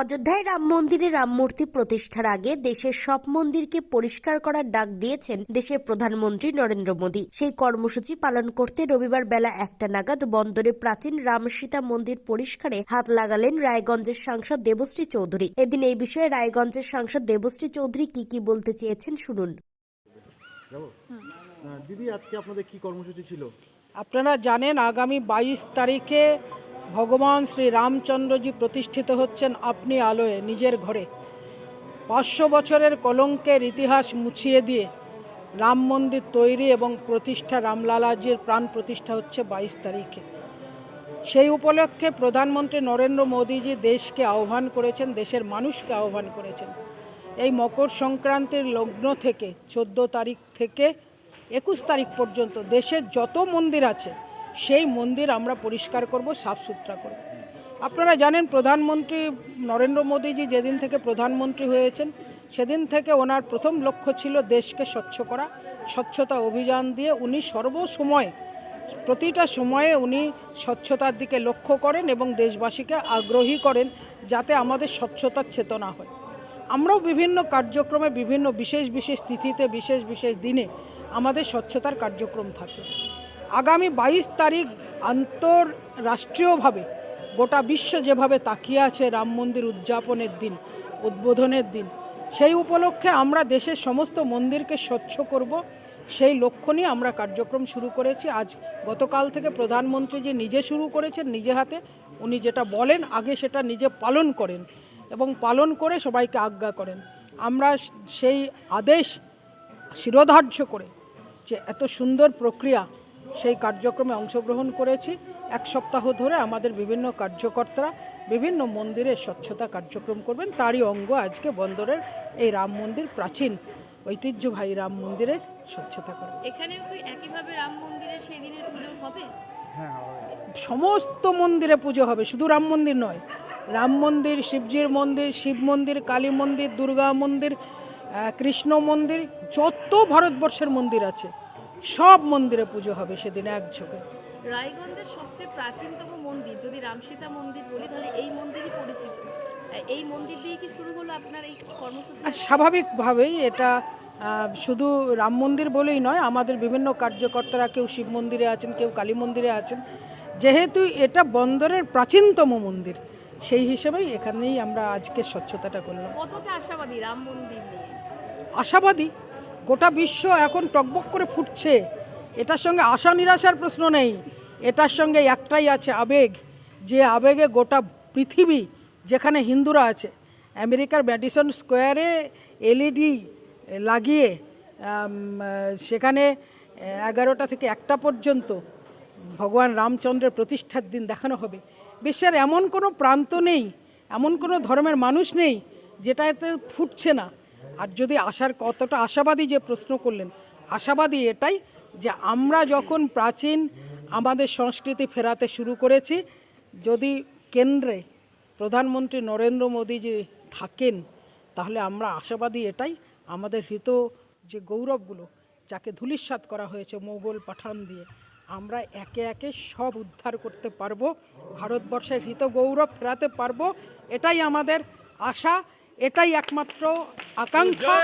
অযোধ্যায় রাম মন্দিরে রাম মূর্তি প্রতিষ্ঠার আগে দেশের সব মন্দিরকে পরিষ্কার করার ডাক দিয়েছেন দেশের প্রধানমন্ত্রী নরেন্দ্র মোদী। সেই কর্মসূচি পালন করতে রবিবার বেলা একটা নাগাদ বন্দরে প্রাচীন রাম সীতা মন্দির পরিষ্কারে হাত লাগালেন রায়গঞ্জের সাংসদ দেবশ্রী চৌধুরী। এদিন এই বিষয়ে রায়গঞ্জের সাংসদ দেবশ্রী চৌধুরী কি কি বলতে চেয়েছেন শুনুন। আহ, দিদি আজকে আপনাদের কি কর্মসূচি ছিল? আপনারা জানেন আগামী বাইশ তারিখে ভগবান শ্রী রামচন্দ্রজি প্রতিষ্ঠিত হচ্ছেন আপনি আলোয় নিজের ঘরে। পাঁচশো বছরের কলঙ্কের ইতিহাস মুছিয়ে দিয়ে রাম মন্দির তৈরি এবং প্রতিষ্ঠা রামলালাজির প্রাণ প্রতিষ্ঠা হচ্ছে বাইশ তারিখে। সেই উপলক্ষে প্রধানমন্ত্রী নরেন্দ্র মোদীজি দেশকে আহ্বান করেছেন, দেশের মানুষকে আহ্বান করেছেন। এই মকর সংক্রান্তির লগ্ন থেকে, চোদ্দ তারিখ থেকে একুশ তারিখ পর্যন্ত দেশের যত মন্দির আছে সেই মন্দির আমরা পরিষ্কার করব, সাফ সুতরা করব। আপনারা জানেন প্রধানমন্ত্রী নরেন্দ্র মোদীজি যেদিন থেকে প্রধানমন্ত্রী হয়েছেন, সেদিন থেকে ওনার প্রথম লক্ষ্য ছিল দেশকে স্বচ্ছ করা, স্বচ্ছতা অভিযান দিয়ে উনি সর্বসময়, প্রতিটা সময়ে উনি স্বচ্ছতার দিকে লক্ষ্য করেন এবং দেশবাসীকে আগ্রহী করেন যাতে আমাদের স্বচ্ছতার চেতনা হয়। আমরাও বিভিন্ন কার্যক্রমে বিভিন্ন বিশেষ বিশেষ তিথিতে, বিশেষ বিশেষ দিনে আমাদের স্বচ্ছতার কার্যক্রম থাকে। আগামী বাইশ তারিখ আন্তঃরাষ্ট্রীয়ভাবে গোটা বিশ্ব যেভাবে তাকিয়ে আছে রাম মন্দির উদযাপনের দিন, উদ্বোধনের দিন, সেই উপলক্ষে আমরা দেশের সমস্ত মন্দিরকে স্বচ্ছ করব। সেই লক্ষ্য নিয়ে আমরা কার্যক্রম শুরু করেছি। আজ গতকাল থেকে প্রধানমন্ত্রী যে নিজে শুরু করেছেন নিজে হাতে, উনি যেটা বলেন, আগে সেটা নিজে পালন করেন এবং পালন করে সবাইকে আজ্ঞা করেন। আমরা সেই আদেশ শিরোধার্য করে যে এত সুন্দর প্রক্রিয়া সেই কার্যক্রমে অংশগ্রহণ করেছি। এক সপ্তাহ ধরে আমাদের বিভিন্ন কার্যকর্তারা বিভিন্ন মন্দিরে স্বচ্ছতা কার্যক্রম করবেন। তারই অঙ্গ আজকে বন্দরের এই রাম মন্দির প্রাচীন ঐতিহ্যবাহী রাম মন্দিরের স্বচ্ছতা করা। এখানেও কি একইভাবে রাম মন্দিরে সেই দিনের পুজো হবে? সমস্ত মন্দিরে পুজো হবে শুধু রাম মন্দির নয়। রাম মন্দির শিবজির মন্দির শিব মন্দির কালী মন্দির দুর্গা মন্দির কৃষ্ণ মন্দির যত ভারতবর্ষের মন্দির আছে সব মন্দিরে পুজো হবে সেদিন একযোগে রায়গঞ্জের সবচেয়ে প্রাচীনতম মন্দির যদি রামসীতা মন্দির বলি তাহলে এই মন্দিরই পরিচিত। এই মন্দির দিয়ে কি শুরু হলো আপনার এই কর্মসূচি? স্বাভাবিকভাবেই এটা শুধু রাম মন্দির বলেই নয় আমাদের বিভিন্ন কার্যকর্তারা কেউ শিব মন্দিরে আছেন কেউ কালী মন্দিরে আছেন যেহেতু এটা বন্দরের প্রাচীনতম মন্দির সেই হিসেবেই এখানেই আমরা আজকে স্বচ্ছতাটা করলাম। কতটা আশাবাদী রাম মন্দির আশাবাদী গোটা বিশ্ব এখন টকবক করে ফুটছে। এটার সঙ্গে আশা নিরাশার প্রশ্ন নেই। এটার সঙ্গে একটাই আছে আবেগ, যে আবেগে গোটা পৃথিবী, যেখানে হিন্দুরা আছে, আমেরিকার ম্যাডিসন স্কোয়ারে এলইডি লাগিয়ে সেখানে এগারোটা থেকে একটা পর্যন্ত ভগবান রামচন্দ্রের প্রতিষ্ঠার দিন দেখানো হবে। বিশ্বের এমন কোনো প্রান্ত নেই, এমন কোনো ধর্মের মানুষ নেই যেটা এতে ফুটছে না। আর যদি আশার কতটা আশাবাদী যে প্রশ্ন করলেন, আশাবাদী এটাই যে আমরা যখন প্রাচীন আমাদের সংস্কৃতি ফেরাতে শুরু করেছি, যদি কেন্দ্রে প্রধানমন্ত্রী নরেন্দ্র মোদীজি থাকেন, তাহলে আমরা আশাবাদী এটাই, আমাদের হৃত যে গৌরবগুলো, যাকে ধূলিসাৎ করা হয়েছে মোগল পাঠান দিয়ে, আমরা একে একে সব উদ্ধার করতে পারব, ভারতবর্ষের হৃত গৌরব ফেরাতে পারব, এটাই আমাদের আশা। এটাই একমাত্র আকাঙ্ক্ষা।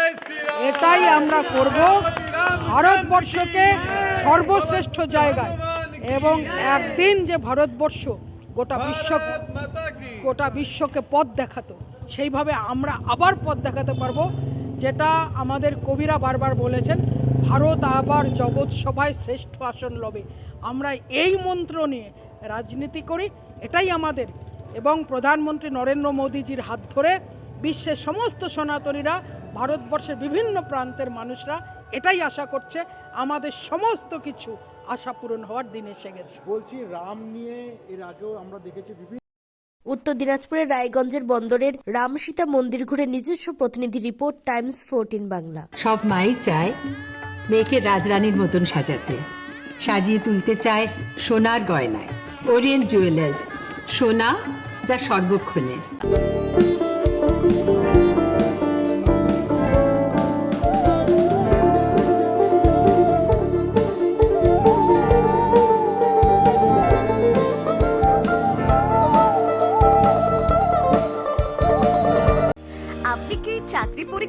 এটাই আমরা করব ভারতবর্ষকে সর্বশ্রেষ্ঠ জায়গায়। এবং একদিন যে ভারতবর্ষ গোটা বিশ্ব গোটা বিশ্বকে পথ দেখাতো সেইভাবে আমরা আবার পথ দেখাতে পারব যেটা আমাদের কবিরা বারবার বলেছেন ভারত আবার জগৎ সভায় শ্রেষ্ঠ আসন লবে। আমরা এই মন্ত্র নিয়ে রাজনীতি করি এটাই আমাদের। এবং প্রধানমন্ত্রী নরেন্দ্র মোদীজির হাত ধরে বিশ্বের সমস্ত সনাতনীরা ভারতবর্ষের বিভিন্ন প্রান্তের মানুষরা এটাই আশা করছে আমাদের সমস্ত কিছু আশা পূরণ হওয়ার দিন এসে গেছে। বলছি রাম নিয়ে এর আগেও আমরা দেখেছি বিভিন্ন উত্তর দিনাজপুরের রায়গঞ্জের বন্দরের রাম সীতা মন্দির ঘুরে নিজস্ব প্রতিনিধি রিপোর্ট টাইমস ফোরটিন বাংলা। সব মাই চায় মেয়েকে রাজরানীর মতন সাজাতে। সাজিয়ে তুলতে চায় সোনার গয়নায়। ওরিয়েন্ট জুয়েলার্স সোনা যা সর্বক্ষণের।